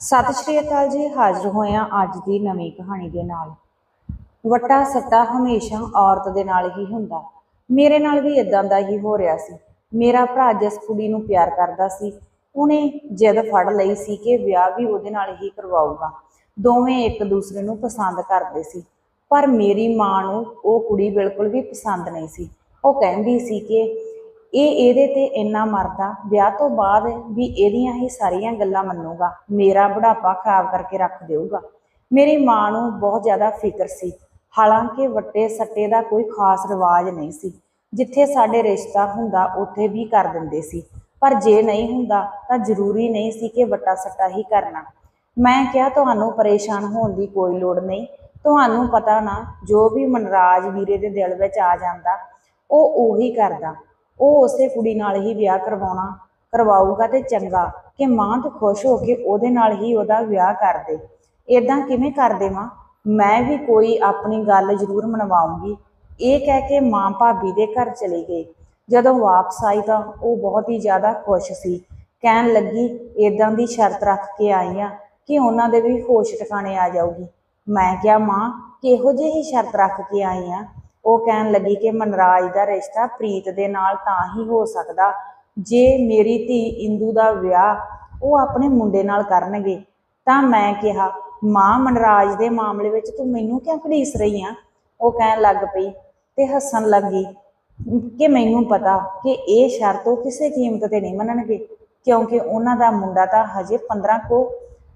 ਸਤਿ ਸ਼੍ਰੀ ਅਕਾਲ ਜੀ, ਹਾਜ਼ਰ ਹੋਇਆ ਅੱਜ ਦੀ ਨਵੀਂ ਕਹਾਣੀ ਦੇ ਨਾਲ। ਵੱਟਾ ਸੱਟਾ ਹਮੇਸ਼ਾ ਔਰਤ ਦੇ ਨਾਲ ਹੀ ਹੁੰਦਾ। ਮੇਰੇ ਨਾਲ ਵੀ ਇਦਾਂ ਦਾ ਹੀ ਹੋ ਰਿਹਾ ਸੀ। ਮੇਰਾ ਭਰਾ ਜਿਸ ਕੁੜੀ ਨੂੰ ਪਿਆਰ ਕਰਦਾ ਸੀ, ਉਹਨੇ ਜਿੱਦ ਫੜ ਲਈ ਸੀ ਕਿ ਵਿਆਹ ਵੀ ਉਹਦੇ ਨਾਲ ਹੀ ਕਰਵਾਊਗਾ। ਦੋਵੇਂ ਇੱਕ ਦੂਸਰੇ ਨੂੰ ਪਸੰਦ ਕਰਦੇ ਸੀ। ਪਰ ਮੇਰੀ ਮਾਂ ਨੂੰ ਉਹ ਕੁੜੀ ਬਿਲਕੁਲ ਵੀ ਪਸੰਦ ਨਹੀਂ ਸੀ। ਉਹ ਕਹਿੰਦੀ ਸੀ ਕਿ ਇਹ ਇਹਦੇ ਤੇ ਇੰਨਾ ਮਰਦਾ, ਵਿਆਹ ਤੋਂ ਬਾਅਦ ਵੀ ਇਹਦੀਆਂ ਹੀ ਸਾਰੀਆਂ ਗੱਲਾਂ ਮੰਨੂਗਾ, ਮੇਰਾ ਬੁਢਾਪਾ ਖਰਾਬ ਕਰਕੇ ਰੱਖ ਦੇਊਗਾ। ਮੇਰੀ ਮਾਂ ਨੂੰ ਬਹੁਤ ਜ਼ਿਆਦਾ ਫਿਕਰ ਸੀ, ਹਾਲਾਂਕਿ ਵੱਟੇ ਸੱਟੇ ਦਾ ਕੋਈ ਖਾਸ ਰਿਵਾਜ ਨਹੀਂ ਸੀ। ਜਿੱਥੇ ਸਾਡੇ ਰਿਸ਼ਤਾ ਹੁੰਦਾ, ਉੱਥੇ ਵੀ ਕਰ ਦਿੰਦੇ ਸੀ। ਪਰ ਜੇ ਨਹੀਂ ਹੁੰਦਾ, ਤਾਂ ਜ਼ਰੂਰੀ ਨਹੀਂ ਸੀ ਕਿ ਵੱਟਾ ਸੱਟਾ ਹੀ ਕਰਨਾ। ਮੈਂ ਕਿਹਾ, ਤੁਹਾਨੂੰ ਪਰੇਸ਼ਾਨ ਹੋਣ ਦੀ ਕੋਈ ਲੋੜ ਨਹੀਂ। ਤੁਹਾਨੂੰ ਪਤਾ ਨਾ, ਜੋ ਵੀ ਮਨਰਾਜ ਵੀਰੇ ਦੇ ਦਿਲ ਵਿੱਚ ਆ ਜਾਂਦਾ, ਉਹ ਉਹੀ ਕਰਦਾ। ਉਹ ਉਸੇ ਕੁੜੀ ਨਾਲ ਹੀ ਵਿਆਹ ਕਰਵਾਉਣਾ ਕਰਵਾਊਗਾ ਤੇ ਚੰਗਾ ਕਿ ਮਾਂ ਤੂੰ ਖੁਸ਼ ਹੋ ਕੇ ਉਹਦੇ ਨਾਲ ਹੀ ਉਹਦਾ ਵਿਆਹ ਕਰ ਦੇ। ਇਦਾਂ ਕਿਵੇਂ ਕਰ ਦੇਵਾਂ? ਮੈਂ ਵੀ ਕੋਈ ਆਪਣੀ ਗੱਲ ਜ਼ਰੂਰ ਮਨਵਾਉਂਗੀ। ਇਹ ਕਹਿ ਕੇ ਮਾਂ ਭਾਬੀ ਦੇ ਘਰ ਚਲੀ ਗਈ। ਜਦੋਂ ਵਾਪਸ ਆਈ ਤਾਂ ਉਹ ਬਹੁਤ ਹੀ ਜ਼ਿਆਦਾ ਖੁਸ਼ ਸੀ। ਕਹਿਣ ਲੱਗੀ ਇਦਾਂ ਦੀ ਸ਼ਰਤ ਰੱਖ ਕੇ ਆਈ ਆ ਕਿ ਉਹਨਾਂ ਦੇ ਵੀ ਹੋਸ਼ ਟਿਕਾਣੇ ਆ ਜਾਊਗੀ। ਮੈਂ ਕਿਹਾ, ਮਾਂ, ਕਿਹੋ ਜਿਹੀ ਸ਼ਰਤ ਰੱਖ ਕੇ ਆਈ ਆ? ਉਹ ਕਹਿਣ ਲੱਗੀ ਕਿ ਮਨਰਾਜ ਦਾ ਰਿਸ਼ਤਾ ਪ੍ਰੀਤ ਦੇ ਨਾਲ ਤਾਂ ਹੀ ਹੋ ਸਕਦਾ, ਜੇ ਮੇਰੀ ਧੀ ਇੰਦੂ ਦਾ ਵਿਆਹ ਉਹ ਆਪਣੇ ਮੁੰਡੇ ਨਾਲ ਕਰਨਗੇ। ਤਾਂ ਮੈਂ ਕਿਹਾ, ਮਾਂ ਮਨਰਾਜ ਦੇ ਮਾਮਲੇ ਵਿੱਚ ਤੂੰ ਮੈਨੂੰ ਕਿਉਂ ਘੜੀਸ ਰਹੀ ਆ? ਉਹ ਕਹਿਣ ਲੱਗ ਪਈ ਤੇ ਹੱਸਣ ਲੱਗੀ ਕਿ ਮੈਨੂੰ ਪਤਾ ਕਿ ਇਹ ਸ਼ਰਤ ਉਹ ਕਿਸੇ ਕੀਮਤ ਤੇ ਨਹੀਂ ਮੰਨਣਗੇ, ਕਿਉਂਕਿ ਉਹਨਾਂ ਦਾ ਮੁੰਡਾ ਤਾਂ ਹਜੇ 15 ਕੋ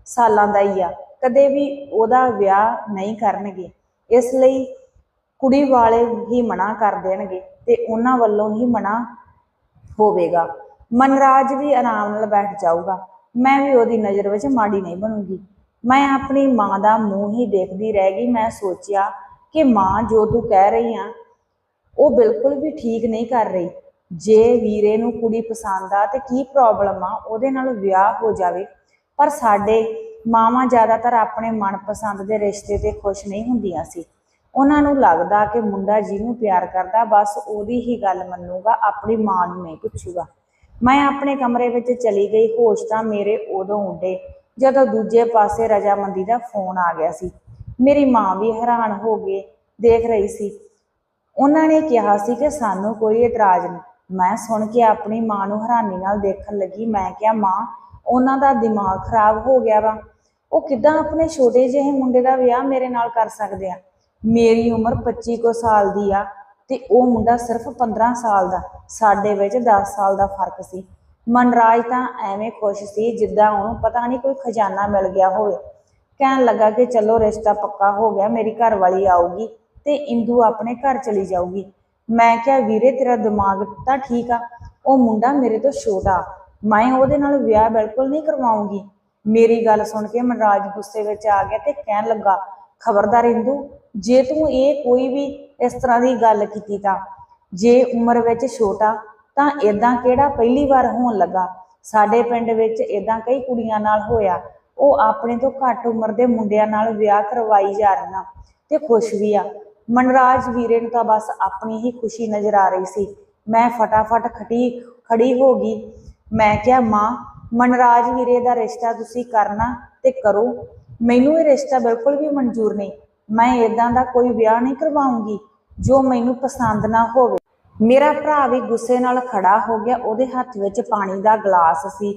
ਸਾਲਾਂ ਦਾ ਹੀ ਆ, ਕਦੇ ਵੀ ਉਹਦਾ ਵਿਆਹ ਨਹੀਂ ਕਰਨਗੇ। ਇਸ ਲਈ ਕੁੜੀ ਵਾਲੇ ਹੀ ਮਨਾ ਕਰ ਦੇਣਗੇ ਤੇ ਉਹਨਾਂ ਵੱਲੋਂ ਹੀ ਮਨਾ ਹੋਵੇਗਾ। ਮਨਰਾਜ ਵੀ ਆਰਾਮ ਨਾਲ ਬੈਠ ਜਾਊਗਾ। ਮੈਂ ਵੀ ਉਹਦੀ ਨਜ਼ਰ ਵਿੱਚ ਮਾੜੀ ਨਹੀਂ ਬਣੂਗੀ। ਮੈਂ ਆਪਣੀ ਮਾਂ ਦਾ ਮੂੰਹ ਹੀ ਦੇਖਦੀ ਰਹਿ ਗਈ। ਮੈਂ ਸੋਚਿਆ ਕਿ ਮਾਂ ਜੋ ਤੂੰ ਕਹਿ ਰਹੀ ਆ, ਉਹ ਬਿਲਕੁਲ ਵੀ ਠੀਕ ਨਹੀਂ ਕਰ ਰਹੀ। ਜੇ ਵੀਰੇ ਨੂੰ ਕੁੜੀ ਪਸੰਦ ਆ ਤੇ ਕੀ ਪ੍ਰੋਬਲਮ ਆ? ਉਹਦੇ ਨਾਲ ਵਿਆਹ ਹੋ ਜਾਵੇ। ਪਰ ਸਾਡੇ ਮਾਵਾਂ ਜ਼ਿਆਦਾਤਰ ਆਪਣੇ ਮਨਪਸੰਦ ਦੇ ਰਿਸ਼ਤੇ ਤੇ ਖੁਸ਼ ਨਹੀਂ ਹੁੰਦੀਆਂ ਸੀ। ਉਹਨਾਂ ਨੂੰ ਲੱਗਦਾ ਕਿ ਮੁੰਡਾ ਜਿਹਨੂੰ ਪਿਆਰ ਕਰਦਾ, ਬਸ ਉਹਦੀ ਹੀ ਗੱਲ ਮੰਨੂਗਾ, ਆਪਣੀ ਮਾਂ ਨੂੰ ਨਹੀਂ ਪੁੱਛੂਗਾ। ਮੈਂ ਆਪਣੇ ਕਮਰੇ ਵਿੱਚ ਚਲੀ ਗਈ, ਹੋਸ਼ ਤਾਂ ਮੇਰੇ ਉਦੋਂ ਉੱਡੇ ਜਦੋਂ ਦੂਜੇ ਪਾਸੇ ਰਜਾਮੰਦੀ ਦਾ ਫੋਨ ਆ ਗਿਆ ਸੀ। ਮੇਰੀ ਮਾਂ ਵੀ ਹੈਰਾਨ ਹੋ ਕੇ ਦੇਖ ਰਹੀ ਸੀ। ਉਹਨਾਂ ਨੇ ਕਿਹਾ ਸੀ ਕਿ ਸਾਨੂੰ ਕੋਈ ਇਤਰਾਜ਼ ਨਹੀਂ। ਮੈਂ ਸੁਣ ਕੇ ਆਪਣੀ ਮਾਂ ਨੂੰ ਹੈਰਾਨੀ ਨਾਲ ਦੇਖਣ ਲੱਗੀ। ਮੈਂ ਕਿਹਾ, ਮਾਂ, ਉਹਨਾਂ ਦਾ ਦਿਮਾਗ ਖਰਾਬ ਹੋ ਗਿਆ ਵਾ। ਉਹ ਕਿਦਾਂ ਆਪਣੇ ਛੋਟੇ ਜਿਹੇ ਮੁੰਡੇ ਦਾ ਵਿਆਹ ਮੇਰੇ ਨਾਲ ਕਰ ਸਕਦੇ ਆ? ਮੇਰੀ ਉਮਰ 25 ਕੋ ਸਾਲ ਦੀ ਆ ਤੇ ਉਹ ਮੁੰਡਾ ਸਿਰਫ 15 ਸਾਲ ਦਾ, ਸਾਡੇ ਵਿੱਚ 10 ਸਾਲ ਦਾ ਫ਼ਰਕ ਸੀ। ਮਨਰਾਜ ਤਾਂ ਐਵੇਂ ਖੁਸ਼ ਸੀ ਜਿੱਦਾਂ ਉਹਨੂੰ ਪਤਾ ਨਹੀਂ ਕੋਈ ਖਜ਼ਾਨਾ ਮਿਲ ਗਿਆ ਹੋਵੇ। ਕਹਿਣ ਲੱਗਾ ਕਿ ਚਲੋ ਰਿਸ਼ਤਾ ਪੱਕਾ ਹੋ ਗਿਆ, ਮੇਰੀ ਘਰ ਵਾਲੀ ਆਊਗੀ ਤੇ ਇੰਦੂ ਆਪਣੇ ਘਰ ਚਲੀ ਜਾਊਗੀ। ਮੈਂ ਕਿਹਾ, ਵੀਰੇ, ਤੇਰਾ ਦਿਮਾਗ ਤਾਂ ਠੀਕ ਆ। ਉਹ ਮੁੰਡਾ ਮੇਰੇ ਤੋਂ ਛੋਟਾ, ਮੈਂ ਉਹਦੇ ਨਾਲ ਵਿਆਹ ਬਿਲਕੁਲ ਨਹੀਂ ਕਰਵਾਉਂਗੀ। ਮੇਰੀ ਗੱਲ ਸੁਣ ਕੇ ਮਨਰਾਜ ਗੁੱਸੇ ਵਿੱਚ ਆ ਗਿਆ ਤੇ ਕਹਿਣ ਲੱਗਾ, ਖਬਰਦਾਰ ਇੰਦੂ ਜੇ ਤੂੰ ਇਹ ਕੋਈ ਵੀ ਇਸ ਤਰ੍ਹਾਂ ਦੀ ਗੱਲ ਕੀਤੀ ਤਾਂ, ਜੇ ਉਮਰ ਵਿੱਚ ਛੋਟਾ, ਤਾਂ ਇਦਾਂ ਕਿਹੜਾ ਪਹਿਲੀ ਵਾਰ ਹੋਣ ਲੱਗਾ? ਸਾਡੇ ਪਿੰਡ ਵਿੱਚ ਇਦਾਂ ਕਈ ਕੁੜੀਆਂ ਨਾਲ ਹੋਇਆ। ਉਹ ਆਪਣੇ ਤੋਂ ਘੱਟ ਉਮਰ ਦੇ ਮੁੰਡਿਆਂ ਨਾਲ ਵਿਆਹ ਕਰਵਾਈ ਜਾ ਰਹੀਆਂ ਤੇ ਖੁਸ਼ ਵੀ ਆ। ਮਨਰਾਜ ਵੀਰੇ ਨੂੰ ਤਾਂ ਬਸ ਆਪਣੀ ਹੀ ਖੁਸ਼ੀ ਨਜ਼ਰ ਆ ਰਹੀ ਸੀ। ਮੈਂ ਫਟਾਫਟ ਖਟੀ, ਖੜੀ ਹੋ ਗਈ। ਮੈਂ ਕਿਹਾ, ਮਾਂ, ਮਨਰਾਜ ਵੀਰੇ ਦਾ ਰਿਸ਼ਤਾ ਤੁਸੀਂ ਕਰਨਾ ਤੇ ਕਰੋ। ਮੈਨੂੰ ਇਹ ਰਿਸ਼ਤਾ ਬਿਲਕੁਲ ਵੀ ਮਨਜ਼ੂਰ ਨਹੀਂ। ਮੈਂ ਇਦਾਂ ਦਾ ਕੋਈ ਵਿਆਹ ਨਹੀਂ ਕਰਵਾਉਂਗੀ ਜੋ ਮੈਨੂੰ ਪਸੰਦ ਨਾ ਹੋਵੇ। ਮੇਰਾ ਭਰਾ ਵੀ ਗੁੱਸੇ ਨਾਲ ਖੜਾ ਹੋ ਗਿਆ। ਉਹਦੇ ਹੱਥ ਵਿੱਚ ਪਾਣੀ ਦਾ ਗਲਾਸ ਸੀ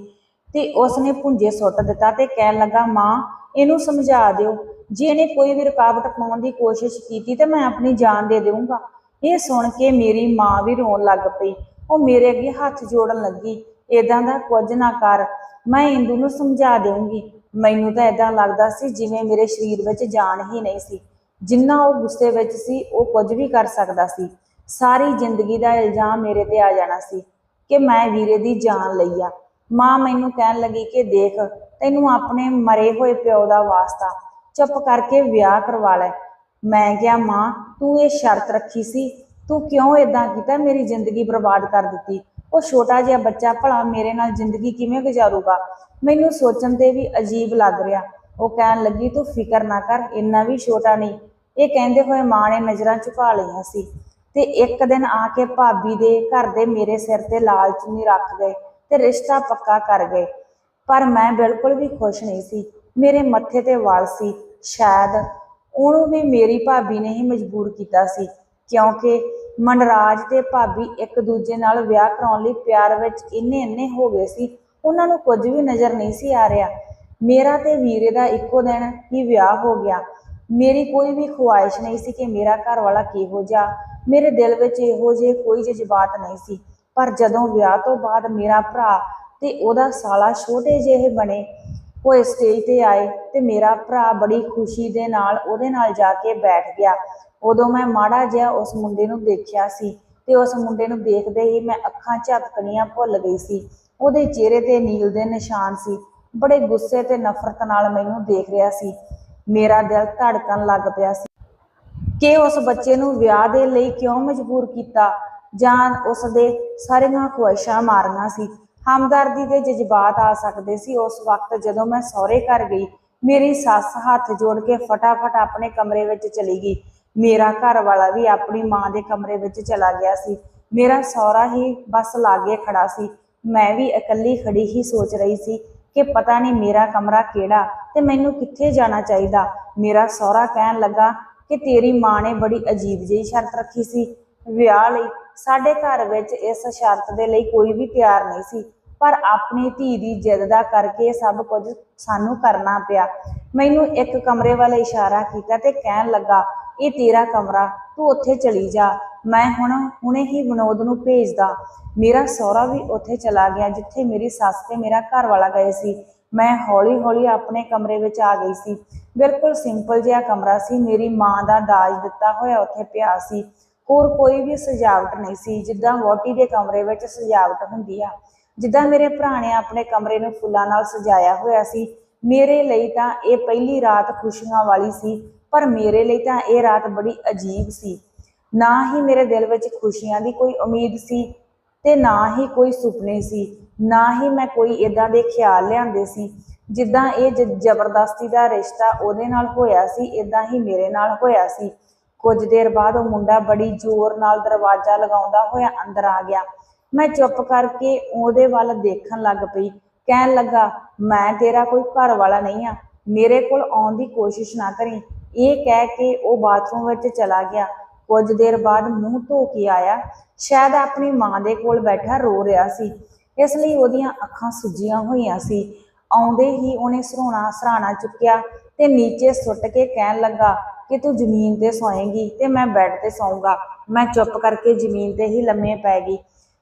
ਤੇ ਉਸਨੇ ਭੁੰਜੇ ਸੁੱਟ ਦਿੱਤਾ ਤੇ ਕਹਿਣ ਲੱਗਾ, ਮਾਂ, ਇਹਨੂੰ ਸਮਝਾ ਦਿਓ। ਜੇ ਇਹਨੇ ਕੋਈ ਵੀ ਰੁਕਾਵਟ ਪਾਉਣ ਦੀ ਕੋਸ਼ਿਸ਼ ਕੀਤੀ ਤੇ ਮੈਂ ਆਪਣੀ ਜਾਨ ਦੇ ਦੇਵਾਂਗਾ ਇਹ ਸੁਣ ਕੇ ਮੇਰੀ ਮਾਂ ਵੀ ਰੋਣ ਲੱਗ ਪਈ। ਉਹ ਮੇਰੇ ਅੱਗੇ ਹੱਥ ਜੋੜਨ ਲੱਗੀ। ਇਦਾਂ ਦਾ ਕੁਝ ਨਾ ਕਰ। ਮੈਂ ਇੰਦੂ ਨੂੰ ਸਮਝਾ ਦੇਵਾਂਗੀ ਮੈਨੂੰ ਤਾਂ ਇਦਾਂ ਲੱਗਦਾ ਸੀ ਜਿਵੇਂ ਮੇਰੇ ਸਰੀਰ ਵਿੱਚ ਜਾਨ ਹੀ ਨਹੀਂ ਸੀ। ਜਿੰਨਾ ਉਹ ਗੁੱਸੇ ਵਿੱਚ ਸੀ, ਉਹ ਕੁਝ ਵੀ ਕਰ ਸਕਦਾ ਸੀ। ਸਾਰੀ ਜ਼ਿੰਦਗੀ ਦਾ ਇਲਜ਼ਾਮ ਮੇਰੇ ਤੇ ਆ ਜਾਣਾ ਸੀ ਕਿ ਮੈਂ ਵੀਰੇ ਦੀ ਜਾਨ ਲਈ ਆ। ਮਾਂ ਮੈਨੂੰ ਕਹਿਣ ਲੱਗੀ ਕਿ ਦੇਖ, ਤੈਨੂੰ ਆਪਣੇ ਮਰੇ ਹੋਏ ਪਿਓ ਦਾ ਵਾਸਤਾ, ਚੁੱਪ ਕਰਕੇ ਵਿਆਹ ਕਰਵਾ ਲੈ। ਮੈਂ ਕਿਹਾ, ਮਾਂ, ਤੂੰ ਇਹ ਸ਼ਰਤ ਰੱਖੀ ਸੀ। ਤੂੰ ਕਿਉਂ ਇਦਾਂ ਕੀਤਾ? ਮੇਰੀ ਜ਼ਿੰਦਗੀ ਬਰਬਾਦ ਕਰ ਦਿੱਤੀ। ਉਹ ਛੋਟਾ ਜਿਹਾ ਬੱਚਾ ਭਲਾ ਮੇਰੇ ਨਾਲ ਜ਼ਿੰਦਗੀ ਕਿਵੇਂ ਗੁਜ਼ਾਰੂਗਾ? ਮੈਨੂੰ ਸੋਚਣ ਤੇ ਵੀ ਅਜੀਬ ਲੱਗ ਰਿਹਾ। ਉਹ ਕਹਿਣ ਲੱਗੀ, ਤੂੰ ਫਿਕਰ ਨਾ ਕਰ, ਇੰਨਾ ਵੀ ਛੋਟਾ ਨਹੀਂ। ਇਹ ਕਹਿੰਦੇ ਹੋਏ ਮਾਂ ਨੇ ਨਜ਼ਰਾਂ ਝੁਕਾ ਲਈਆਂ ਸੀ ਤੇ ਇੱਕ ਦਿਨ ਆ ਕੇ ਭਾਬੀ ਦੇ ਘਰ ਦੇ ਮੇਰੇ ਸਿਰ ਤੇ ਲਾਲ ਚੁੰਨੀ ਰੱਖ ਗਏ ਤੇ ਰਿਸ਼ਤਾ ਪੱਕਾ ਕਰ ਗਏ। ਪਰ ਮੈਂ ਬਿਲਕੁਲ ਵੀ ਖੁਸ਼ ਨਹੀਂ ਸੀ। ਮੇਰੇ ਮੱਥੇ ਤੇ ਵਾਲ ਸੀ। ਸ਼ਾਇਦ ਉਹਨੂੰ ਵੀ ਮੇਰੀ ਭਾਬੀ ਨੇ ਹੀ ਮਜਬੂਰ ਕੀਤਾ ਸੀ, ਕਿਉਂਕਿ ਮਨਰਾਜ ਤੇ ਭਾਬੀ ਇੱਕ ਦੂਜੇ ਨਾਲ ਵਿਆਹ ਕਰਾਉਣ ਲਈ ਪਿਆਰ ਵਿੱਚ ਇੰਨੇ ਇੰਨੇ ਹੋ ਗਏ ਸੀ, ਉਹਨਾਂ ਨੂੰ ਕੁਝ ਵੀ ਨਜ਼ਰ ਨਹੀਂ ਸੀ ਆ ਰਿਹਾ। ਮੇਰਾ ਤੇ ਵੀਰੇ ਦਾ ਇੱਕੋ ਦਿਨ ਹੀ ਵਿਆਹ ਹੋ ਗਿਆ। ਮੇਰੀ ਕੋਈ ਵੀ ਖੁਆਇਸ਼ ਨਹੀਂ ਸੀ ਕਿ ਮੇਰਾ ਘਰ ਵਾਲਾ ਕਿਹੋ ਜਿਹਾ, ਮੇਰੇ ਦਿਲ ਵਿੱਚ ਇਹੋ ਜਿਹੇ ਕੋਈ ਜਜ਼ਬਾਤ ਨਹੀਂ ਸੀ। ਪਰ ਜਦੋਂ ਵਿਆਹ ਤੋਂ ਬਾਅਦ ਮੇਰਾ ਭਰਾ ਤੇ ਉਹਦਾ ਸਾਲਾ ਛੋਟੇ ਜਿਹੇ ਬਣੇ, ਉਹ ਸਟੇਜ ਤੇ ਆਏ ਤੇ ਮੇਰਾ ਭਰਾ ਬੜੀ ਖੁਸ਼ੀ ਦੇ ਨਾਲ ਉਹਦੇ ਨਾਲ ਜਾ ਕੇ ਬੈਠ ਗਿਆ। ਉਦੋਂ ਮੈਂ ਮਾੜਾ ਜਿਹਾ ਉਸ ਮੁੰਡੇ ਨੂੰ ਦੇਖਿਆ ਸੀ ਤੇ ਉਸ ਮੁੰਡੇ ਨੂੰ ਦੇਖਦੇ ਹੀ ਮੈਂ ਅੱਖਾਂ ਝਪਕਣੀਆਂ ਭੁੱਲ ਗਈ ਸੀ। ਉਹਦੇ ਚਿਹਰੇ ਤੇ ਨੀਲ ਦੇ ਨਿਸ਼ਾਨ ਸੀ। ਬੜੇ ਗੁੱਸੇ ਤੇ ਨਫ਼ਰਤ ਨਾਲ ਮੈਨੂੰ ਦੇਖ ਰਿਹਾ ਸੀ। ਮੇਰਾ ਦਿਲ ਧੜਕਣ ਲੱਗ ਪਿਆ ਸੀ ਕਿ ਉਸ ਬੱਚੇ ਨੂੰ ਵਿਆਹ ਦੇ ਲਈ ਕਿਉਂ ਮਜਬੂਰ ਕੀਤਾ। ਜਾਂ ਉਸ ਦੇ ਸਾਰੀਆਂ ਖੁਆਇਸ਼ਾਂ ਮਾਰੀਆਂ ਸੀ। ਹਮਦਰਦੀ ਦੇ ਜਜ਼ਬਾਤ ਆ ਸਕਦੇ ਸੀ। ਉਸ ਵਕਤ ਜਦੋਂ ਮੈਂ ਸਹੁਰੇ ਘਰ ਗਈ, ਮੇਰੀ ਸੱਸ ਹੱਥ ਜੋੜ ਕੇ ਫਟਾਫਟ ਆਪਣੇ ਕਮਰੇ ਵਿੱਚ ਚਲੀ ਗਈ। ਮੇਰਾ ਘਰ ਵਾਲਾ ਵੀ ਆਪਣੀ ਮਾਂ ਦੇ ਕਮਰੇ ਵਿੱਚ ਚਲਾ ਗਿਆ ਸੀ। ਮੇਰਾ ਸਹੁਰਾ ਹੀ ਬਸ ਲਾਗੇ ਖੜਾ ਸੀ। ਮੈਂ ਵੀ ਇਕੱਲੀ ਖੜੀ ਹੀ ਸੋਚ ਰਹੀ ਸੀ ਕਿ ਪਤਾ ਨਹੀਂ ਮੇਰਾ ਕਮਰਾ ਕਿਹੜਾ ਤੇ ਮੈਨੂੰ ਕਿੱਥੇ ਜਾਣਾ ਚਾਹੀਦਾ। ਮੇਰਾ ਸਹੁਰਾ ਕਹਿਣ ਲੱਗਾ ਕਿ ਤੇਰੀ ਮਾਂ ਨੇ ਬੜੀ ਅਜੀਬ ਜਿਹੀ ਸ਼ਰਤ ਰੱਖੀ ਸੀ। ਵਿਆਹ ਲਈ ਸਾਡੇ ਘਰ ਵਿੱਚ ਇਸ ਸ਼ਰਤ ਦੇ ਲਈ ਕੋਈ ਵੀ ਤਿਆਰ ਨਹੀਂ ਸੀ, ਪਰ ਆਪਣੀ ਧੀ ਦੀ ਜਿੱਦ ਦਾ ਕਰਕੇ ਸਭ ਕੁਝ ਸਾਨੂੰ ਕਰਨਾ ਪਿਆ। ਮੈਨੂੰ ਇੱਕ ਕਮਰੇ ਵੱਲ ਇਸ਼ਾਰਾ ਕੀਤਾ ਤੇ ਕਹਿਣ ਲੱਗਾ ਇਹ ਤੇਰਾ ਕਮਰਾ, ਤੂੰ ਉੱਥੇ ਚਲੀ ਜਾ। ਮੈਂ ਹੁਣ ਹੁਣੇ ਹੀ ਵਿਨੋਦ ਨੂੰ ਭੇਜਦਾ। ਮੇਰਾ ਸਹੁਰਾ ਵੀ ਉੱਥੇ ਚਲਾ ਗਿਆ, ਜਿੱਥੇ ਮੇਰੀ ਸੱਸ ਤੇ ਮੇਰਾ ਘਰ ਵਾਲਾ ਗਏ ਸੀ। ਮੈਂ ਹੌਲੀ-ਹੌਲੀ ਆਪਣੇ ਕਮਰੇ ਵਿੱਚ ਆ ਗਈ ਸੀ। ਬਿਲਕੁਲ ਸਿੰਪਲ ਜਿਹਾ ਕਮਰਾ ਸੀ। ਮੇਰੀ ਮਾਂ ਦਾ ਦਾਜ ਦਿੱਤਾ ਹੋਇਆ ਉੱਥੇ ਪਿਆ ਸੀ। ਹੋਰ ਕੋਈ ਵੀ ਸਜਾਵਟ ਨਹੀਂ ਸੀ। ਜਿੱਦਾਂ ਵੋਟੀ ਦੇ ਕਮਰੇ ਵਿੱਚ ਸਜਾਵਟ ਹੁੰਦੀ ਆ। ਜਿੱਦਾਂ ਮੇਰੇ ਭਰਾ ਨੇ ਆਪਣੇ ਕਮਰੇ ਨੂੰ ਫੁੱਲਾਂ ਨਾਲ ਸਜਾਇਆ ਹੋਇਆ ਸੀ। ਮੇਰੇ ਲਈ ਤਾਂ ਇਹ ਪਹਿਲੀ ਰਾਤ ਖੁਸ਼ੀਆਂ ਵਾਲੀ ਸੀ। ਪਰ ਮੇਰੇ ਲਈ ਤਾਂ ਇਹ ਰਾਤ ਬੜੀ ਅਜੀਬ ਸੀ। ਨਾ ਹੀ ਮੇਰੇ ਦਿਲ ਵਿੱਚ ਖੁਸ਼ੀਆਂ ਦੀ ਕੋਈ ਉਮੀਦ ਸੀ ਤੇ ਨਾ ਹੀ ਕੋਈ ਸੁਪਨੇ ਸੀ। ਨਾ ਹੀ ਮੈਂ ਕੋਈ ਇਦਾਂ ਦੇ ਖਿਆਲ ਲਿਆਂਦੇ ਸੀ ਜਿੱਦਾਂ ਇਹ ਜ਼ਬਰਦਸਤੀ ਦਾ ਰਿਸ਼ਤਾ ਉਹਦੇ ਨਾਲ ਹੋਇਆ ਸੀ ਇਦਾਂ ਹੀ ਮੇਰੇ ਨਾਲ ਹੋਇਆ ਸੀ। ਕੁਝ ਦੇਰ ਬਾਅਦ ਉਹ ਮੁੰਡਾ ਬੜੀ ਜ਼ੋਰ ਨਾਲ ਦਰਵਾਜ਼ਾ ਲਗਾਉਂਦਾ ਹੋਇਆ ਅੰਦਰ ਆ ਗਿਆ। ਮੈਂ ਚੁੱਪ ਕਰਕੇ ਉਹਦੇ ਵੱਲ ਦੇਖਣ ਲੱਗ ਪਈ, ਕਹਿਣ ਲੱਗਾ, ਮੈਂ ਤੇਰਾ ਕੋਈ ਘਰ ਵਾਲਾ ਨਹੀਂ ਆ। ਮੇਰੇ ਕੋਲ ਆਉਣ ਦੀ ਕੋਸ਼ਿਸ਼ ਨਾ ਕਰੀ। ਇਹ ਕਹਿ ਕੇ ਉਹ ਬਾਥਰੂਮ ਵਿੱਚ ਚਲਾ ਗਿਆ। ਕੁਝ ਦੇਰ ਬਾਅਦ ਮੂੰਹ ਧੋ ਕੇ ਆਇਆ। ਸ਼ਾਇਦ ਆਪਣੀ ਮਾਂ ਦੇ ਕੋਲ ਬੈਠਾ ਰੋ ਰਿਹਾ ਸੀ। ਇਸ ਲਈ ਉਹਦੀਆਂ ਅੱਖਾਂ ਸੁੱਜੀਆਂ ਹੋਈਆਂ ਸੀ। ਆਉਂਦੇ ਹੀ ਉਹਨੇ ਸਰਾਣਾ ਸਰਾਣਾ ਚੁੱਕਿਆ ਤੇ ਨੀਚੇ ਸੁੱਟ ਕੇ ਕਹਿਣ ਲੱਗਾ ਕਿ ਤੂੰ ਜ਼ਮੀਨ ਤੇ ਸੌਏਂਗੀ ਤੇ ਮੈਂ ਬੈੱਡ ਤੇ ਸੌਂਗਾ। ਮੈਂ ਚੁੱਪ ਕਰਕੇ ਜ਼ਮੀਨ ਤੇ ਹੀ ਲੰਮੇ ਪੈ ਗਈ।